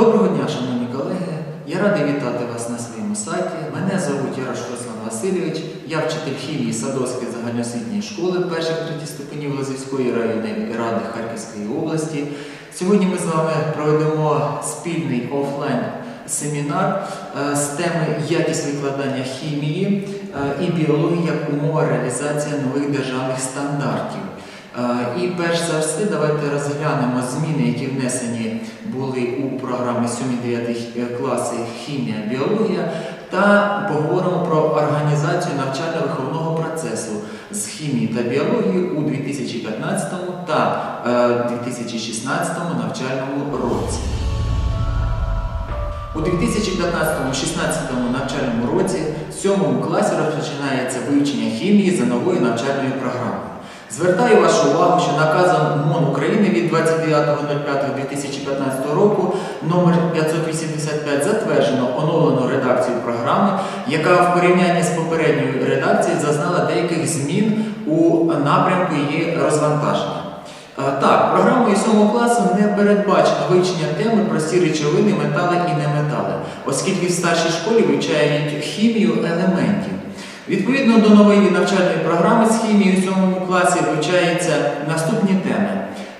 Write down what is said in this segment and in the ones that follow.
Доброго дня, шановні колеги. Я радий вітати вас на своєму сайті. Мене звуть Ярош Руслан Васильович. Я вчитель хімії Садовської загальноосвітньої школи перших третіх ступенів Лозівської районної ради Харківської області. Сьогодні ми з вами проведемо спільний офлайн семінар е, з теми якість викладання хімії е, і біології як умова реалізації нових державних стандартів. Е, І перш за все, давайте розглянемо зміни, які внесені були у програмі 7-9 класи хімія, біологія, та поговоримо про організацію навчально-виховного процесу з хімії та біології у 2015 та е, 2016 навчальному році. У 2015-16 навчальному році в 7 класі розпочинається вивчення хімії за новою навчальною програмою. Звертаю вашу увагу, що наказом МОН України від 29.05.2015 року номер 585 затверджено оновлену редакцію програми, яка в порівнянні з попередньою редакцією зазнала деяких змін у напрямку її розвантаження. Е, Так, програмою 7 класу не передбачено вивчення теми прості речовини, метали і неметали, оскільки в старшій школі вивчають хімію елементів. Відповідно до нової навчальної програми з хімії у 7 класі вивчаються наступні теми.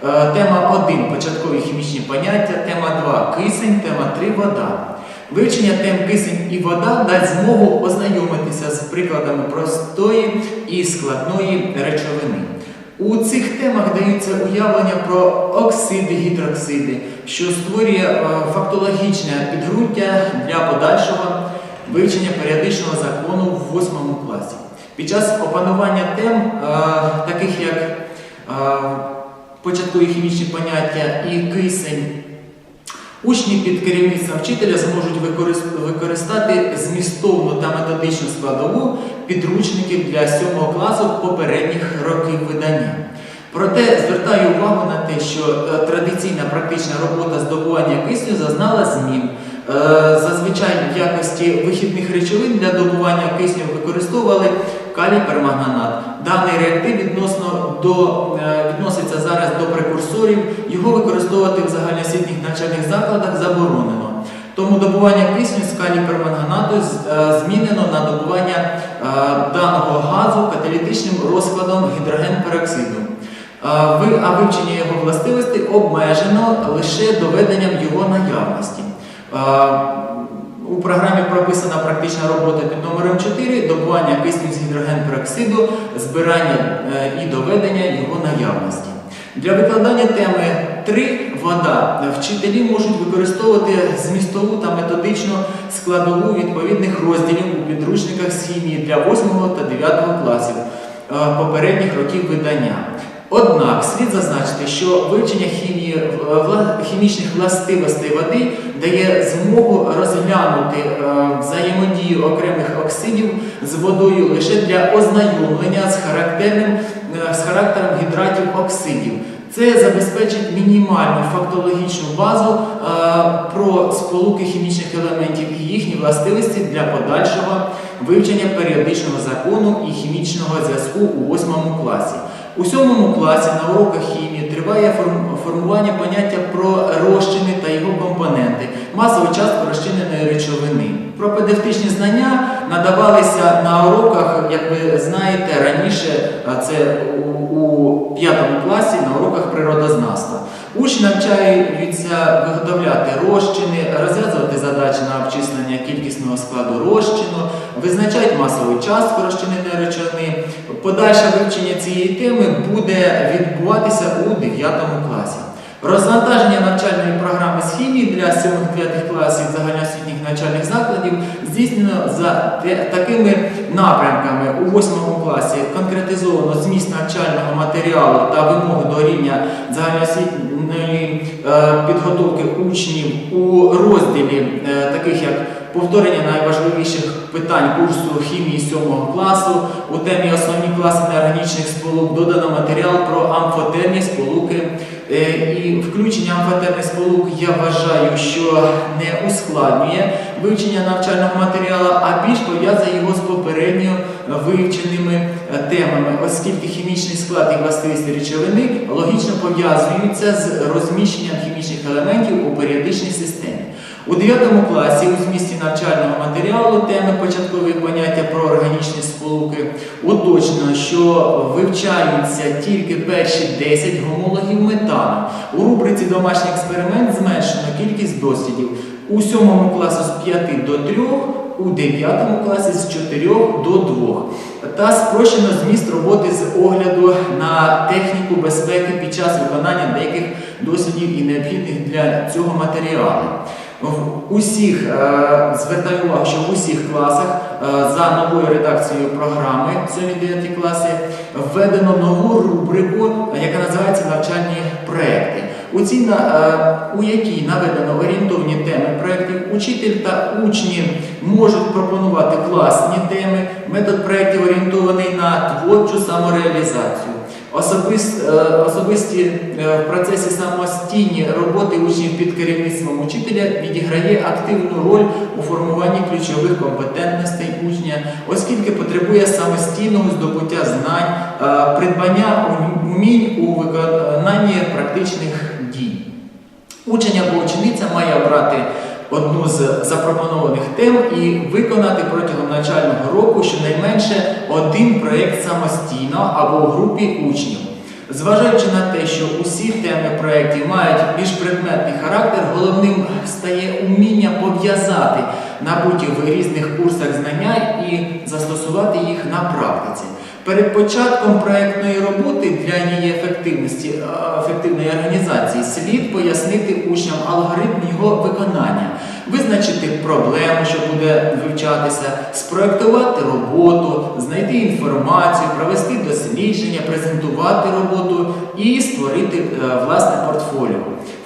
Е, Тема 1 початкові хімічні поняття, тема 2 кисень, тема 3 вода. Вивчення тем кисень і вода дасть змогу ознайомитися з прикладами простої і складної речовини. У цих темах даються уявлення про оксиди, гідроксиди, що створює е, фактологічне підґрунтя для подальшого вивчення періодичного закону в 8 класі. Під час опанування тем, е, таких як е, початкові хімічні поняття і кисень, учні під керівництвом вчителя зможуть використати змістовну та методичну складову підручників для 7 класу попередніх років видання. Проте звертаю увагу на те, що е, традиційна практична робота здобування кисню зазнала змін. Е, Зазвичай в якості вихідних речовин для добування кисню використовували калій перманганат. Даний реактив відносно до, е, відноситься зараз до прекурсорів. Його використовувати в загальноосвітніх навчальних закладах заборонено. Тому добування кисню з калій перманганату е, змінено на добування даного газу каталітичним розкладом гідрогенпероксиду. А вивчення його властивостей обмежено лише доведенням його наявності. У програмі прописана практична робота під номером 4 добування кисню з гідрогенпероксиду, збирання е, і доведення його наявності. Для викладання теми 3 вода вчителі можуть використовувати змістову та методичну складову відповідних розділів у підручниках з хімії для 8 та 9 класів е, попередніх років видання. Однак слід зазначити, що вивчення хімії е, хімічних властивостей води дає змогу розглянути е, взаємодію окремих оксидів з водою лише для ознайомлення з характерним е, з характером гідратів оксидів. Це забезпечить мінімальну фактологічну базу про сполуки хімічних елементів і їхні властивості для подальшого вивчення періодичного закону і хімічного зв'язку у 8 класі. У сьомому класі на уроках хімії триває форм- формування поняття про розчини та його компоненти, масову частку розчиненої речовини. Пропедевтичні знання надавалися на уроках, як ви знаєте, раніше, це у, п'ятому класі на уроках природознавства. Учні навчаються виготовляти розчини, розв'язувати задачі на обчислення кількісного складу розчину, визначають масову частку розчиненої речовини. Подальше вивчення цієї теми буде відбуватися у 9 класі. Розвантаження навчальної програми з хімії для 7-9 класів загальноосвітніх навчальних закладів здійснено за такими напрямками. У 8 класі конкретизовано зміст навчального матеріалу та вимоги до рівня загальноосвітньої е, підготовки учнів у розділі е, таких як повторення найважливіших питань курсу хімії 7 класу. У темі основні класи неорганічних сполук додано матеріал про амфотерні сполуки включення амфотерних сполук я вважаю, що не ускладнює вивчення навчального матеріалу, а більш пов'язує його з попередньо вивченими е, темами, оскільки хімічний склад і властивості речовини логічно пов'язуються з розміщенням хімічних елементів у періодичній системі. У 9 класі у змісті навчального матеріалу теми початкові поняття про органічні уточнено, що вивчаються тільки перші 10 гомологів метану. У рубриці Домашній експеримент зменшено кількість дослідів у 7 класі з 5 до 3, у 9 класі з 4 до 2. Та спрощено зміст роботи з огляду на техніку безпеки під час виконання деяких дослідів і необхідних для цього матеріалу. Усіх е, звертаю увагу, що в усіх класах за новою редакцією програми 7-9 класи введено нову рубрику, яка називається навчальні проекти. У, цій, е, у якій наведено орієнтовні теми проєктів, учитель та учні можуть пропонувати класні теми. Метод проєктів орієнтований на творчу самореалізацію. Е, особисті е, в процесі самостійні роботи учнів під керівництвом учителя відіграє активну роль у формуванні ключових компетентностей учня, оскільки потребує самостійного здобуття знань, е, придбання умінь у виконанні практичних дій. Учень або учениця має обрати одну з запропонованих тем і виконати протягом навчального року щонайменше один проєкт самостійно або у групі учнів. Зважаючи на те, що усі теми проєктів мають міжпредметний характер, головним стає уміння пов'язати набуті в різних курсах знання і застосувати їх на практиці. Перед початком проєктної роботи для її ефективності, е, ефективної організації слід пояснити учням алгоритм його виконання, визначити проблему, що буде вивчатися, спроектувати роботу, знайти інформацію, провести дослідження, презентувати роботу і створити е, власне портфоліо.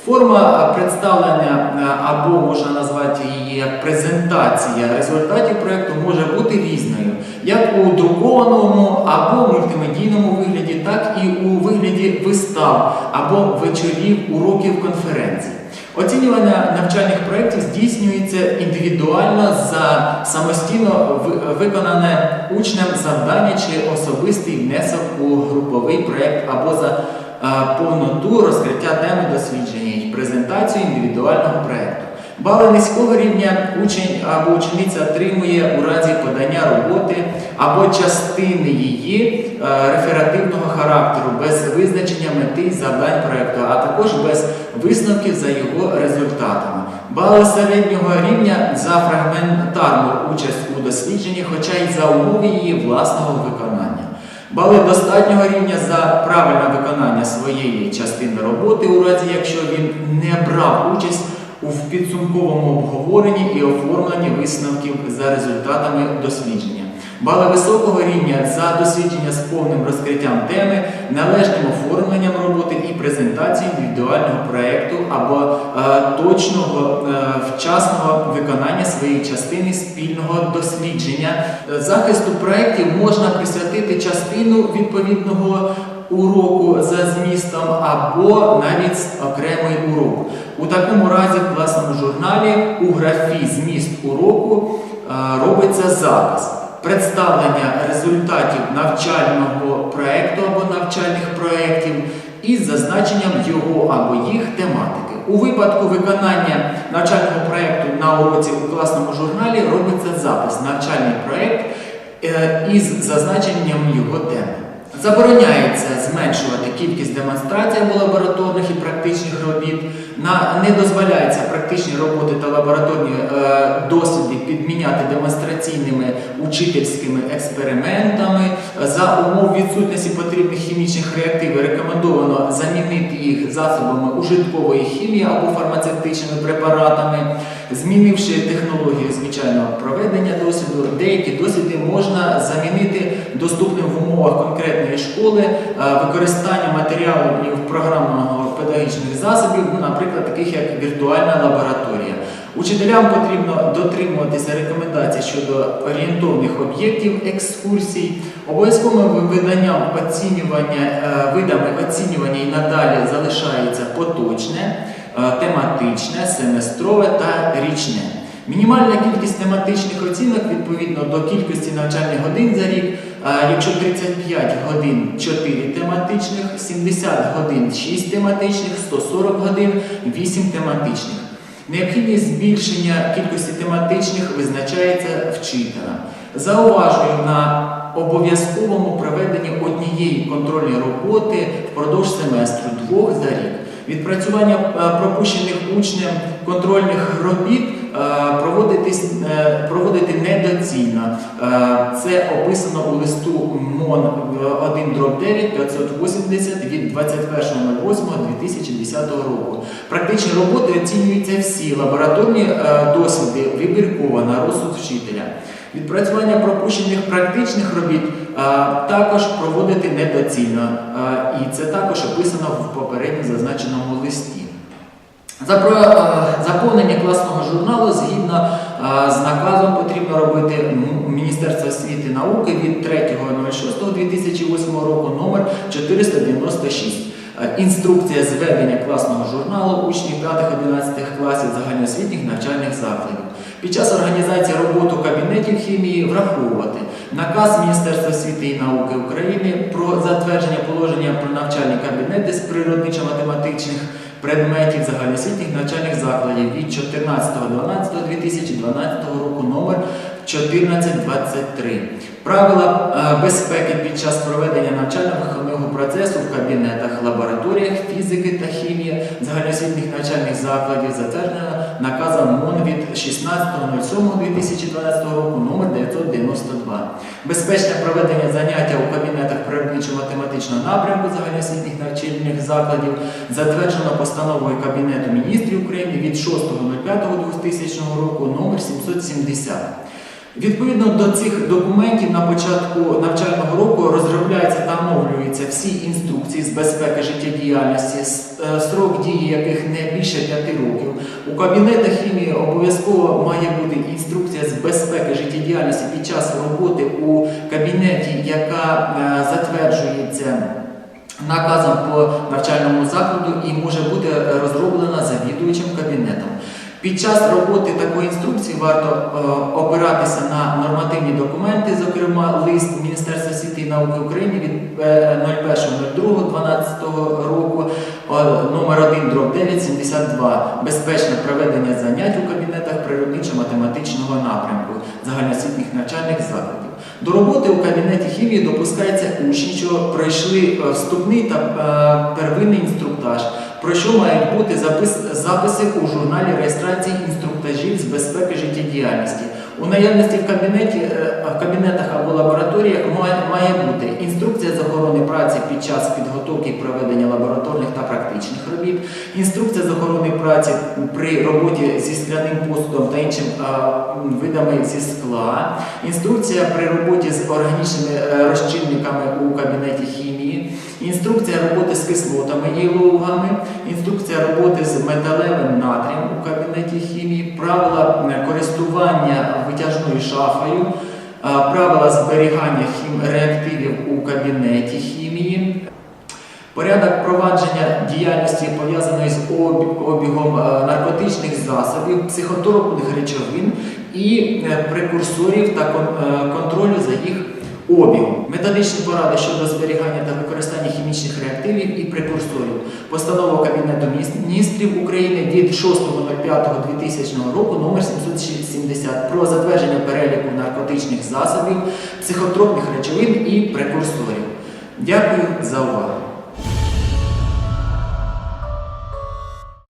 Форма е, представлення е, або можна назвати її як презентація результатів проєкту може бути різною, як у друкованому або мультимедійному вигляді, так і у вигляді вистав або вечорів, уроків конференцій. Оцінювання навчальних проєктів здійснюється індивідуально за самостійно виконане учнем завдання чи особистий внесок у груповий проєкт або за е, повноту розкриття теми дослідження і презентацію індивідуального проєкту. Бали низького рівня учень або учениця отримує у разі подання роботи або частини її е, реферативного характеру без визначення мети завдань проєкту, а також без висновків за його результатами. Бали середнього рівня за фрагментарну участь у дослідженні, хоча й за умови її власного виконання. Бали достатнього рівня за правильне виконання своєї частини роботи, у разі якщо він не брав участь у підсумковому обговоренні і оформленні висновків за результатами дослідження. Бали високого рівня за дослідження з повним розкриттям теми, належним оформленням роботи і презентацією індивідуального проєкту або е, точного е, вчасного виконання своєї частини спільного дослідження. Е, Захисту проєктів можна присвятити частину відповідного уроку за змістом або навіть окремий урок. У такому разі в класному журналі у графі зміст уроку е, робиться запис представлення результатів навчального проєкту або навчальних проєктів із зазначенням його або їх тематики. У випадку виконання навчального проєкту на уроці у класному журналі робиться запис навчальний проєкт е, із зазначенням його теми. Забороняється зменшувати кількість демонстрацій або лабораторних і практичних робіт. Не дозволяється практичні роботи та лабораторні е, досліди підміняти демонстраційними учительськими експериментами. За умов відсутності потрібних хімічних реактивів рекомендовано замінити їх засобами ужиткової хімії або фармацевтичними препаратами. Змінивши технологію звичайного проведення досліду, деякі досліди можна замінити доступним в умовах конкретної школи е, використання матеріалів програмного педагогічних засобів, ну, наприклад, таких як віртуальна лабораторія. Учителям потрібно дотримуватися рекомендацій щодо орієнтовних об'єктів екскурсій, обов'язковим виданням оцінювання, е, видами оцінювання і надалі залишається поточне, тематичне, семестрове та річне. Мінімальна кількість тематичних оцінок відповідно до кількості навчальних годин за рік. Е, Якщо 35 годин 4 тематичних, 70 годин 6 тематичних, 140 годин 8 тематичних. Необхідність збільшення кількості тематичних визначається вчителем. Зауважую на обов'язковому проведенні однієї контрольної роботи впродовж семестру двох за рік. Відпрацювання е, пропущених учнем контрольних робіт е, е, проводити недоцільно. Це описано у листу МОН 1 9 580 від 21.08.2010 року. Практичні роботи оцінюються всі лабораторні досвіди вибірково на розсуд вчителя. Відпрацювання пропущених практичних робіт також проводити недоцільно, і це також описано в попередньо зазначеному листі. Заповнення класного журналу згідно з наказом потрібно робити Міністерство освіти і науки від 3.06.2008 року номер 496. Е, Інструкція зведення класного журналу учнів 5-11 класів загальноосвітніх навчальних закладів. Під час організації роботи кабінетів хімії враховувати наказ Міністерства освіти і науки України про затвердження положення про навчальні кабінети з природничо-математичних предметів загальноосвітніх навчальних закладів від 14.12.2012 року номер 1423. Правила е, безпеки під час проведення навчально-виховного процесу в кабінетах, лабораторіях фізики та хімії загальноосвітніх навчальних закладів затверджено наказом МОН від 16.07.2012 року номер 992. Безпечне проведення заняття у кабінетах природничо-математичного напрямку загальноосвітніх навчальних закладів затверджено постановою Кабінету міністрів України від 6.05.2000 року номер 770. Відповідно до цих документів на початку навчального року розробляються та оновлюються всі інструкції з безпеки життєдіяльності, е, строк дії яких не більше 5 років. У кабінетах хімії обов'язково має бути інструкція з безпеки життєдіяльності під час роботи у кабінеті, яка е, затверджується. Наказом по навчальному закладу і може бути е, розроблена завідувачем кабінетом. Під час роботи такої інструкції варто е, опиратися на нормативні документи, зокрема лист Міністерства освіти і науки України від е, 01.02.12 року е, номер 1 дроб 9 72 безпечне проведення занять у кабінетах природничо-математичного напрямку загальноосвітніх навчальних закладів. До роботи у кабінеті хімії допускаються учні, що пройшли е, вступний та е, первинний інструктаж, про що мають бути запис, записи у журналі реєстрації інструктажів з безпеки життєдіяльності. У наявності в кабінеті, е, в кабінетах або лабораторіях має, має бути інструкція з охорони праці під час підготовки і проведення лабораторних та практичних робіт, інструкція з охорони праці при роботі зі скляним посудом та іншим е, видами зі скла, інструкція при роботі з органічними е, розчинниками у кабінеті хімії, інструкція роботи з кислотами і лугами, інструкція роботи з металевим натрієм у кабінеті хімії, правила користування витяжною шафою, правила зберігання хімреактивів у кабінеті хімії. Порядок провадження діяльності пов'язаної з обі- обігом наркотичних засобів, психотропних речовин і е, прекурсорів та е, контролю за їх обігом. Методичні поради щодо зберігання та використання хімічних реактивів і прекурсорів. Постанова Кабінету міністрів України від 6.05.2000 року номер 770 про затвердження переліку наркотичних засобів, психотропних речовин і прекурсорів. Дякую за увагу.